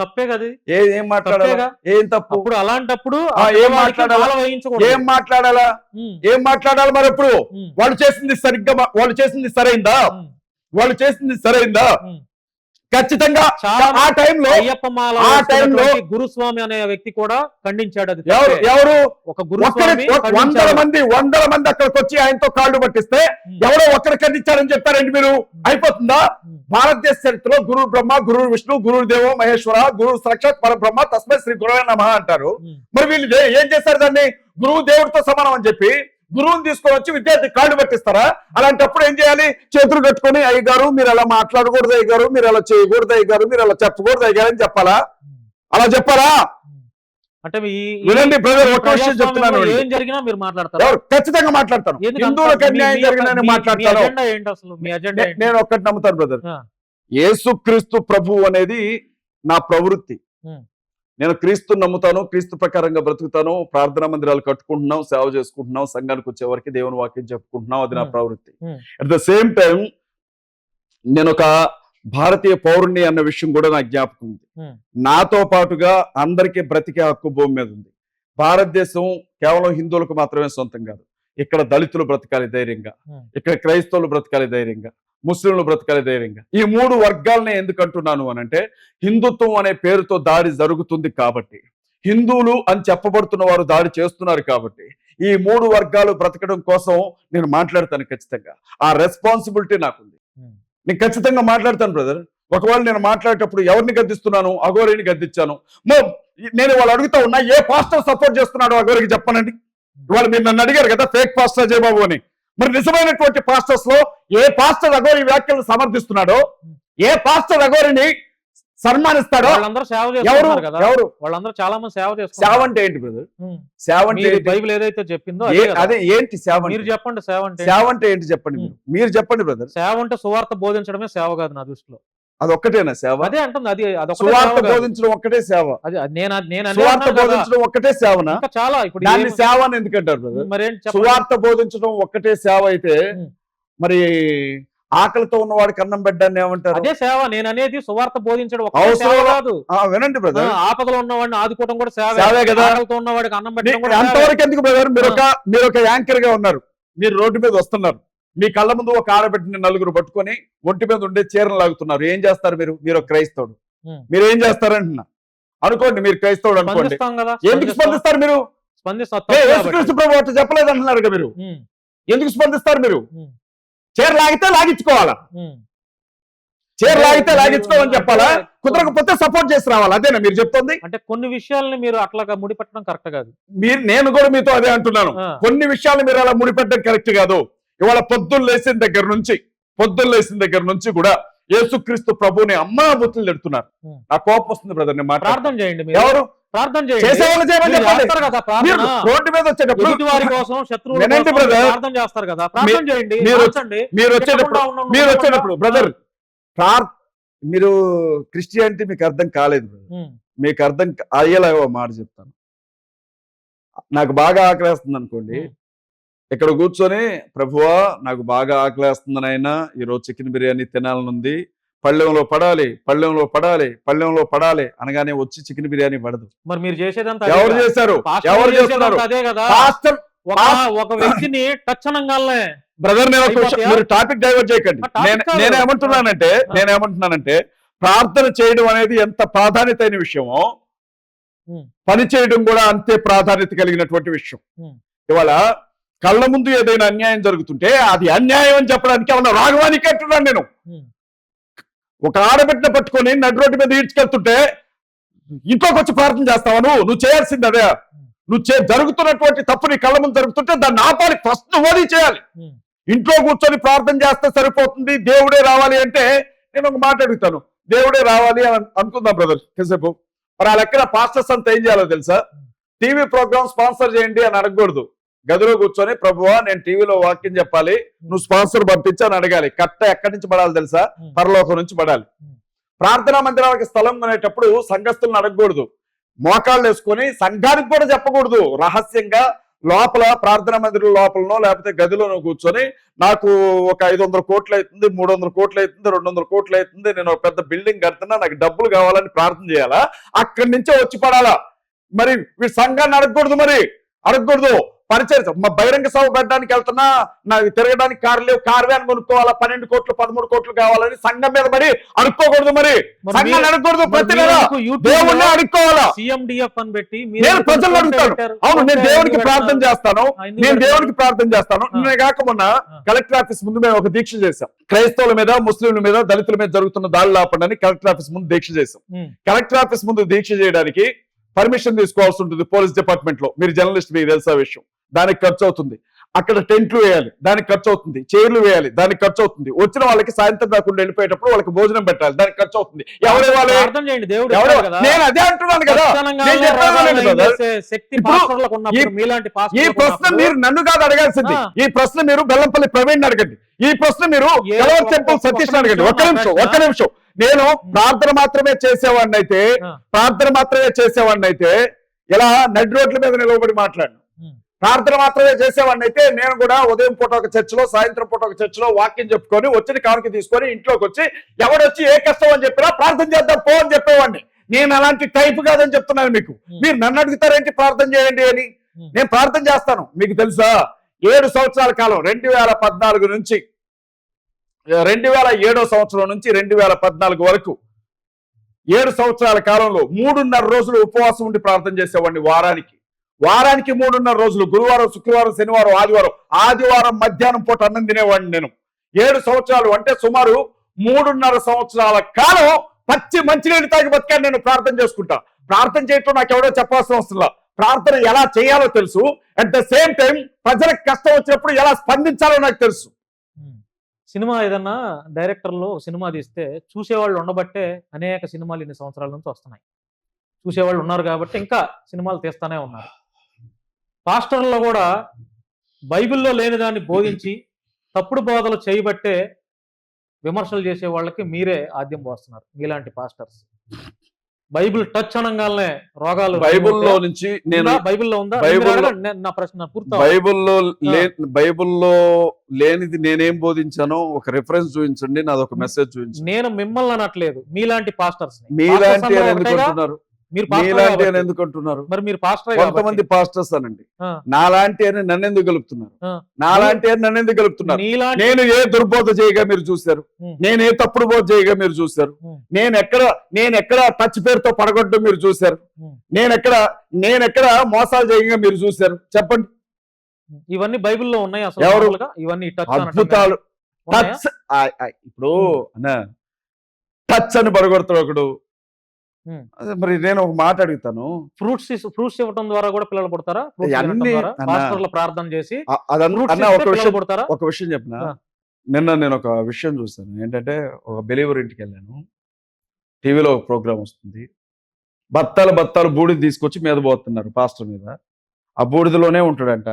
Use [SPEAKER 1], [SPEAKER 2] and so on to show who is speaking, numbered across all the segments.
[SPEAKER 1] తప్పే కదా
[SPEAKER 2] ఏది ఏం మాట్లాడాలా ఏం తప్పు అలాంటప్పుడు ఏం మాట్లాడాలా ఏం మాట్లాడాలా ఏం మాట్లాడాలి మరి ఎప్పుడు వాళ్ళు చేసింది సరిగ్గా వాళ్ళు చేసింది సరైందా వాళ్ళు చేసింది సరైందా ఖచ్చితంగా ఆ టైంలో ఆ టైంలో
[SPEAKER 1] గురుస్వామి అనే వ్యక్తి కూడా ఖండించాడు అది
[SPEAKER 2] ఎవరు ఒక గురు వందల మంది వందల మంది అక్కడికి వచ్చి ఆయనతో కాళ్ళు పట్టిస్తే ఎవరో ఒకరు ఖండించారని చెప్పారండి మీరు అయిపోతుందా భారతదేశ చరిత్రలో గురు బ్రహ్మ గురు విష్ణు గురు దేవో మహేశ్వర గురు సాక్షాత్ పరబ్రహ్మ తస్మై శ్రీ గురువే నమ అంటారు మరి వీళ్ళు ఏం చేశారు దాన్ని గురువు దేవుడితో సమానం అని చెప్పి గురువుని తీసుకొని వచ్చి విద్యార్థి కాళ్ళు పట్టిస్తారా అలాంటప్పుడు ఏం చేయాలి చేతులు కట్టుకొని అయ్యగారు మీరు అలా మాట్లాడకూడదు గారు మీరు అలా చేయకూడదు అయ్యగారు మీరు అలా చెప్పకూడదు అయ్యారు అని చెప్పాలా అలా చెప్పాలా
[SPEAKER 1] అంటే
[SPEAKER 2] బ్రదర్ ఒక విషయం చెప్తున్నాను ఖచ్చితంగా మాట్లాడతాను హిందువులకు అన్యాయం
[SPEAKER 1] మాట్లాడతాను
[SPEAKER 2] నేను ఒక్కటి నమ్ముతాను బ్రదర్ ఏసు క్రీస్తు ప్రభు అనేది నా ప్రవృత్తి నేను క్రీస్తు నమ్ముతాను క్రీస్తు ప్రకారంగా బ్రతుకుతాను ప్రార్థనా మందిరాలు కట్టుకుంటున్నాం సేవ చేసుకుంటున్నాం సంఘానికి వచ్చేవారికి దేవుని వాక్యం చెప్పుకుంటున్నాం అది నా ప్రవృత్తి అట్ ద సేమ్ టైం నేను ఒక భారతీయ పౌరుణ్ణి అన్న విషయం కూడా నాకు జ్ఞాపకం ఉంది నాతో పాటుగా అందరికీ బ్రతికే హక్కు భూమి మీద ఉంది భారతదేశం కేవలం హిందువులకు మాత్రమే సొంతం కాదు ఇక్కడ దళితులు బ్రతకాలి ధైర్యంగా ఇక్కడ క్రైస్తవులు బ్రతకాలి ధైర్యంగా ముస్లింలు బ్రతకలే ధైర్యంగా ఈ మూడు వర్గాలని ఎందుకు అంటున్నాను అని అంటే హిందుత్వం అనే పేరుతో దాడి జరుగుతుంది కాబట్టి హిందువులు అని చెప్పబడుతున్న వారు దాడి చేస్తున్నారు కాబట్టి ఈ మూడు వర్గాలు బ్రతకడం కోసం నేను మాట్లాడతాను ఖచ్చితంగా ఆ రెస్పాన్సిబిలిటీ నాకుంది నేను ఖచ్చితంగా మాట్లాడతాను బ్రదర్ ఒకవేళ నేను మాట్లాడేటప్పుడు ఎవరిని గద్దిస్తున్నాను అగోరిని గద్దించాను మో నేను వాళ్ళు అడుగుతా ఉన్నా ఏ పాస్టర్ సపోర్ట్ చేస్తున్నాడు అగోరికి చెప్పనండి వాళ్ళు మీరు నన్ను అడిగారు కదా ఫేక్ పాస్టర్ జయబాబు అని మరి నిజమైనటువంటి పాస్టర్స్ లో ఏ పాస్టర్ రఘోరి వ్యాఖ్యలు సమర్థిస్తున్నాడో ఏ పాస్టర్ రఘోరిని సన్మానిస్తాడో
[SPEAKER 1] వాళ్ళందరూ సేవ వాళ్ళందరూ చాలా మంది సేవ అంటే ఏంటి బ్రదర్ చెప్పిందో అదే ఏంటి మీరు చెప్పండి సేవ అంటే
[SPEAKER 2] సేవ అంటే ఏంటి చెప్పండి మీరు చెప్పండి బ్రదర్
[SPEAKER 1] సేవ అంటే సువార్త బోధించడమే సేవ కాదు నా దృష్టిలో
[SPEAKER 2] అది ఒక్కటేనా సేవ అదే అంటుంది అది సువార్త బోధించడం ఒక్కటే సేవ సువార్త బోధించడం ఒక్కటే సేవన చాలా ఇప్పుడు దాన్ని సేవ అని ఎందుకంటారు సువార్త బోధించడం ఒక్కటే సేవ అయితే మరి ఆకలితో ఉన్న వాడికి అన్నం పెట్టాన్ని ఏమంటారు
[SPEAKER 1] అదే సేవ నేను అనేది సువార్త బోధించడం
[SPEAKER 2] అవసరం కాదు వినండి బ్రదర్
[SPEAKER 1] ఆపదలో ఉన్నవాడిని ఆదుకోవడం కూడా సేవ
[SPEAKER 2] సేవే కదా ఆకలితో
[SPEAKER 1] ఉన్నవాడికి అన్నం పెట్టడం
[SPEAKER 2] అంతవరకు ఎందుకు బ్రదర్ మీరు ఒక మీరు ఒక యాంకర్ గా ఉన్నారు మీరు రోడ్డు మీద వస్తున్నారు మీ కళ్ళ ముందు ఒక ఆడబిడ్డని నలుగురు పట్టుకొని ఒంటి మీద ఉండే చీరను లాగుతున్నారు ఏం చేస్తారు మీరు మీరు క్రైస్తవుడు మీరు ఏం చేస్తారంటున్నా అనుకోండి మీరు క్రైస్తవుడు అనుకోండి ఎందుకు స్పందిస్తారు మీరు ప్రభు చెప్పలేదు అంటున్నారు కదా మీరు ఎందుకు స్పందిస్తారు మీరు చీర లాగితే లాగించుకోవాలా చీర లాగితే లాగించుకోవాలని చెప్పాలా కుదరకపోతే సపోర్ట్ చేసి రావాలి అదేనా మీరు చెప్తుంది
[SPEAKER 1] అంటే కొన్ని విషయాలను మీరు అట్లా ముడిపెట్టడం కరెక్ట్ కాదు
[SPEAKER 2] మీరు నేను కూడా మీతో అదే అంటున్నాను కొన్ని విషయాలు మీరు అలా ముడిపెట్టడం కరెక్ట్ కాదు ఇవాళ పొద్దున్న లేసిన దగ్గర నుంచి పొద్దున్న లేసిన దగ్గర నుంచి కూడా యేసుక్రీస్తు ప్రభుని అమ్మా బుద్ధులు తిడుతున్నారు నా కోపం వస్తుంది బ్రదర్ నేను
[SPEAKER 1] ప్రార్థన చేయండి
[SPEAKER 2] ఎవరు చేస్తారు కదా మీరు వచ్చేటప్పుడు మీరు వచ్చేటప్పుడు బ్రదర్ క్రిస్టియానిటీ మీకు అర్థం కాలేదు మీకు అర్థం అయ్యేలా మాట చెప్తాను నాకు బాగా ఆకలిస్తుంది అనుకోండి ఇక్కడ కూర్చొని ప్రభువా నాకు బాగా ఆకలేస్తుంది నాయన ఈరోజు చికెన్ బిర్యానీ తినాలనుంది పళ్ళెంలో పడాలి పళ్ళెంలో పడాలి పళ్ళెంలో పడాలి అనగానే వచ్చి చికెన్ బిర్యానీ పడదు
[SPEAKER 1] మరి మీరు చేసేదంతా
[SPEAKER 2] ఎవరు చేశారు ఎవరు చేస్తున్నారు
[SPEAKER 1] అదే కదా ఒక వ్యక్తిని టచ్చనంగానే
[SPEAKER 2] బ్రదర్ నేను టాపిక్ డైవర్ట్ చేయకండి నేనేమంటున్నానంటే నేనేమంటున్నానంటే ప్రార్థన చేయడం అనేది ఎంత ప్రాధాన్యత అయిన విషయమో పని చేయడం కూడా అంతే ప్రాధాన్యత కలిగినటువంటి విషయం ఇవాళ కళ్ళ ముందు ఏదైనా అన్యాయం జరుగుతుంటే అది అన్యాయం అని చెప్పడానికి ఏమన్నా రాఘవానికి అంటున్నాను నేను ఒక ఆడబిడ్డ పట్టుకొని నడు రోడ్డు మీద ఈడ్చుకెళ్తుంటే ఇంట్లోకి వచ్చి ప్రార్థన చేస్తావా నువ్వు నువ్వు చేయాల్సింది అదే నువ్వు చే జరుగుతున్నటువంటి తప్పు నీ కళ్ళ ముందు జరుగుతుంటే దాన్ని ఆపాలి ఫస్ట్ నువ్వది చేయాలి ఇంట్లో కూర్చొని ప్రార్థన చేస్తే సరిపోతుంది దేవుడే రావాలి అంటే నేను ఒక మాట అడుగుతాను దేవుడే రావాలి అని అనుకుందాం బ్రదర్ కాసేపు మరి ఆ లెక్కన పాస్టర్స్ అంతా ఏం చేయాలో తెలుసా టీవీ ప్రోగ్రామ్ స్పాన్సర్ చేయండి అని అడగకూడదు గదిలో కూర్చొని ప్రభువా నేను టీవీలో వాక్యం చెప్పాలి నువ్వు స్పాన్సర్ పంపించి అని అడగాలి కట్ట ఎక్కడి నుంచి పడాలి తెలుసా పరలోకం నుంచి పడాలి ప్రార్థనా మందిరానికి స్థలం కొనేటప్పుడు సంఘస్థులను అడగకూడదు మోకాళ్ళు వేసుకొని సంఘానికి కూడా చెప్పకూడదు రహస్యంగా లోపల ప్రార్థనా మందిరం లోపలనో లేకపోతే గదిలోనో కూర్చొని నాకు ఒక ఐదు వందల కోట్లు అవుతుంది మూడు వందల కోట్లు అవుతుంది రెండు వందల కోట్లు అవుతుంది నేను ఒక పెద్ద బిల్డింగ్ కడుతున్నా నాకు డబ్బులు కావాలని ప్రార్థన చేయాలా అక్కడి నుంచే వచ్చి పడాలా మరి వీడి సంఘాన్ని అడగకూడదు మరి అడగకూడదు పరిచయం మా బహిరంగ సభ పెట్టడానికి వెళ్తున్నా నాకు తిరగడానికి కారు లేవు కారు వ్యాన్ కొనుక్కోవాలా పన్నెండు కోట్లు పదమూడు కోట్లు కావాలని సంఘం మీద మరి అనుకోకూడదు మరి ప్రతి పెట్టి నేను ప్రజలు అడుగుతాను అవును నేను దేవునికి ప్రార్థన చేస్తాను నేను దేవునికి ప్రార్థన చేస్తాను నేను కాకుండా కలెక్టర్ ఆఫీస్ ముందు మేము ఒక దీక్ష చేశాం క్రైస్తవుల మీద ముస్లింల మీద దళితుల మీద జరుగుతున్న దాడులు లేకుండా కలెక్టర్ ఆఫీస్ ముందు దీక్ష చేశాం కలెక్టర్ ఆఫీస్ ముందు దీక్ష చేయడానికి పర్మిషన్ తీసుకోవాల్సి ఉంటుంది పోలీస్ డిపార్ట్మెంట్ లో మీరు జర్నలిస్ట్ మీకు తెలుసా విషయం దానికి ఖర్చు అవుతుంది అక్కడ టెంట్లు వేయాలి దానికి ఖర్చు అవుతుంది చైర్లు వేయాలి దానికి ఖర్చు అవుతుంది వచ్చిన వాళ్ళకి సాయంత్రం కాకుండా వెళ్ళిపోయేటప్పుడు వాళ్ళకి భోజనం పెట్టాలి దానికి ఖర్చు అవుతుంది ఎవరే వాళ్ళు నేను అదే అంటున్నాను కదా ఈ ప్రశ్న మీరు నన్ను కాదు అడగాల్సింది ఈ ప్రశ్న మీరు బెల్లంపల్లి ప్రవీణ్ అడగండి ఈ ప్రశ్న మీరు టెంపుల్ సతీష్ అడగండి ఒక్క నిమిషం ఒక్క నిమిషం నేను ప్రార్థన మాత్రమే చేసేవాడిని అయితే ప్రార్థన మాత్రమే చేసేవాడిని అయితే ఇలా నడి రోడ్ల మీద నిలబడి మాట్లాడు ప్రార్థన మాత్రమే చేసేవాడిని అయితే నేను కూడా ఉదయం పూట ఒక చర్చిలో సాయంత్రం పూట ఒక చర్చిలో వాక్యం చెప్పుకొని వచ్చిన కానుక తీసుకొని ఇంట్లోకి వచ్చి ఎవడొచ్చి ఏ కష్టం అని చెప్పినా ప్రార్థన చేద్దాం పో అని చెప్పేవాడిని నేను అలాంటి టైప్ కాదని చెప్తున్నాను మీకు మీరు నన్ను అడుగుతారేంటి ప్రార్థన చేయండి అని నేను ప్రార్థన చేస్తాను మీకు తెలుసా ఏడు సంవత్సరాల కాలం రెండు వేల పద్నాలుగు నుంచి రెండు వేల ఏడో సంవత్సరం నుంచి రెండు వేల పద్నాలుగు వరకు ఏడు సంవత్సరాల కాలంలో మూడున్నర రోజులు ఉపవాసం ఉండి ప్రార్థన చేసేవాడిని వారానికి వారానికి మూడున్నర రోజులు గురువారం శుక్రవారం శనివారం ఆదివారం ఆదివారం మధ్యాహ్నం పూట అన్నం తినేవాడిని నేను ఏడు సంవత్సరాలు అంటే సుమారు మూడున్నర సంవత్సరాల కాలం పచ్చి మంచినీళ్ళు తాగి బతికాను నేను ప్రార్థన చేసుకుంటా ప్రార్థన చేయటం నాకు ఎవడో చెప్పాల్సిన అవసరం ప్రార్థన ఎలా చేయాలో తెలుసు అట్ ద సేమ్ టైం ప్రజలకు కష్టం వచ్చినప్పుడు ఎలా స్పందించాలో నాకు తెలుసు
[SPEAKER 1] సినిమా ఏదన్నా లో సినిమా తీస్తే చూసేవాళ్ళు ఉండబట్టే అనేక సినిమాలు ఇన్ని సంవత్సరాల నుంచి వస్తున్నాయి చూసేవాళ్ళు ఉన్నారు కాబట్టి ఇంకా సినిమాలు తీస్తానే ఉన్నారు పాస్టర్లో కూడా బైబిల్లో లేని దాన్ని బోధించి తప్పుడు బోధలు చేయబట్టే విమర్శలు చేసే వాళ్ళకి మీరే ఆద్యం పోస్తున్నారు మీలాంటి పాస్టర్స్ బైబిల్ టచ్ అనగానే రోగాలు
[SPEAKER 2] బైబిల్లో నుంచి నేను
[SPEAKER 1] బైబిల్లో ఉందా నా ప్రశ్న
[SPEAKER 2] పూర్తి బైబిల్లో బైబిల్లో లేనిది నేనేం బోధించానో ఒక రిఫరెన్స్ చూపించండి నాది ఒక మెసేజ్ చూపించండి
[SPEAKER 1] నేను మిమ్మల్ని అనట్లేదు మీలాంటి పాస్టర్స్
[SPEAKER 2] మీలాంటి మీరు
[SPEAKER 1] ఎందుకు అంటున్నారు మరి మీరు పాస్టర్
[SPEAKER 2] కొంతమంది పాస్టర్స్ అనండి నాలాంటి అని నన్ను ఎందుకు గెలుపుతున్నారు నాలాంటి అని నన్ను ఎందుకు గెలుపుతున్నారు నేను ఏ దుర్బోధ చేయగా మీరు చూశారు నేను ఏ తప్పుడు బోధ చేయగా మీరు చూస్తారు నేను ఎక్కడ నేను ఎక్కడ టచ్ పేరుతో పడగొట్టడం మీరు చూశారు నేను ఎక్కడ నేను ఎక్కడ మోసాలు చేయగా మీరు చూశారు చెప్పండి
[SPEAKER 1] ఇవన్నీ బైబిల్లో ఉన్నాయి
[SPEAKER 2] అద్భుతాలు టచ్ ఇప్పుడు టచ్ అని పడగొడతాడు ఒకడు అదే మరి నేను ఒక మాట అడుగుతాను
[SPEAKER 1] ఫ్రూట్స్ ఫ్రూట్స్ ఇవ్వడం ద్వారా కూడా పిల్లలు పుడతారా అన్ని ప్రార్థన చేసి ఒక విషయం
[SPEAKER 2] ఒక విషయం చెప్పిన నిన్న నేను ఒక విషయం చూస్తాను ఏంటంటే ఒక బెలివర్ ఇంటికి వెళ్ళాను టీవీలో ఒక ప్రోగ్రామ్ వస్తుంది బత్తాలు బత్తాలు బూడిద తీసుకొచ్చి మీద పోతున్నారు పాస్టర్ మీద ఆ బూడిదలోనే ఉంటాడంట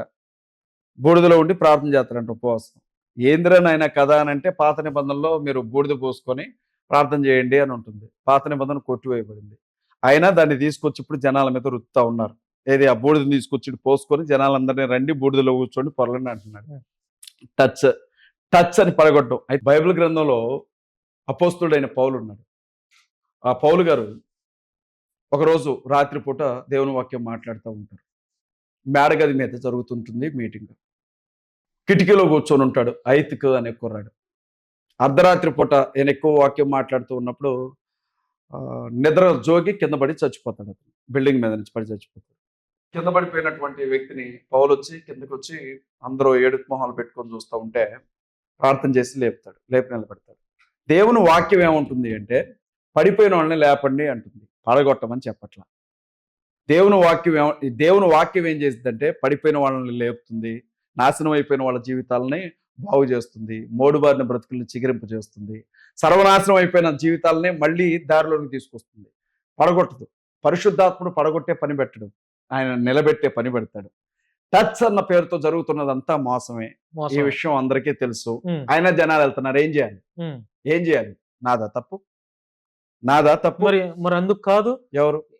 [SPEAKER 2] బూడిదలో ఉండి ప్రార్థన చేస్తారంట ఉపవాసం ఏంద్రా ఆయన కథ అని అంటే పాత నిబంధనలో మీరు బూడిద పోసుకొని ప్రార్థన చేయండి అని ఉంటుంది పాత నిబంధన కొట్టివేయబడింది అయినా దాన్ని తీసుకొచ్చి ఇప్పుడు జనాల మీద రుత్తా ఉన్నారు ఏది ఆ బూడిదని తీసుకొచ్చి పోసుకొని జనాలందరినీ రండి బూడిదలో కూర్చోండి పొరలని అంటున్నాడు టచ్ టచ్ అని పడగొట్టడం అయితే బైబిల్ గ్రంథంలో అపోస్తుడైన పౌలు ఉన్నాడు ఆ పౌలు గారు ఒకరోజు రాత్రిపూట దేవుని వాక్యం మాట్లాడుతూ ఉంటారు మేడగది మీద జరుగుతుంటుంది మీటింగ్ కిటికీలో కూర్చొని ఉంటాడు ఐతికు అనే కుర్రాడు అర్ధరాత్రి పూట నేను ఎక్కువ వాక్యం మాట్లాడుతూ ఉన్నప్పుడు నిద్ర జోగి కింద పడి చచ్చిపోతాడు అతను బిల్డింగ్ మీద నుంచి పడి చచ్చిపోతాడు కింద పడిపోయినటువంటి వ్యక్తిని పౌలు వచ్చి కిందకు వచ్చి అందరూ ఏడుపు మొహాలు పెట్టుకొని చూస్తూ ఉంటే ప్రార్థన చేసి లేపుతాడు లేపి నిలబెడతాడు దేవుని వాక్యం ఏముంటుంది అంటే పడిపోయిన వాళ్ళని లేపండి అంటుంది పడగొట్టమని చెప్పట్లా దేవుని వాక్యం దేవుని వాక్యం ఏం చేసిందంటే పడిపోయిన వాళ్ళని లేపుతుంది నాశనం అయిపోయిన వాళ్ళ జీవితాలని బాగు చేస్తుంది మోడుబారిన బ్రతుకులను చిగిరింపు చేస్తుంది సర్వనాశనం అయిపోయిన జీవితాలని మళ్ళీ దారిలోకి తీసుకొస్తుంది పడగొట్టదు పరిశుద్ధాత్ముడు పడగొట్టే పని పెట్టడు ఆయన నిలబెట్టే పని పెడతాడు టచ్ అన్న పేరుతో జరుగుతున్నదంతా మోసమే ఈ విషయం అందరికీ తెలుసు ఆయన జనాలు వెళ్తున్నారు ఏం చేయాలి ఏం చేయాలి నాదా తప్పు నాదా తప్పు
[SPEAKER 1] మరి మరి అందుకు కాదు
[SPEAKER 2] ఎవరు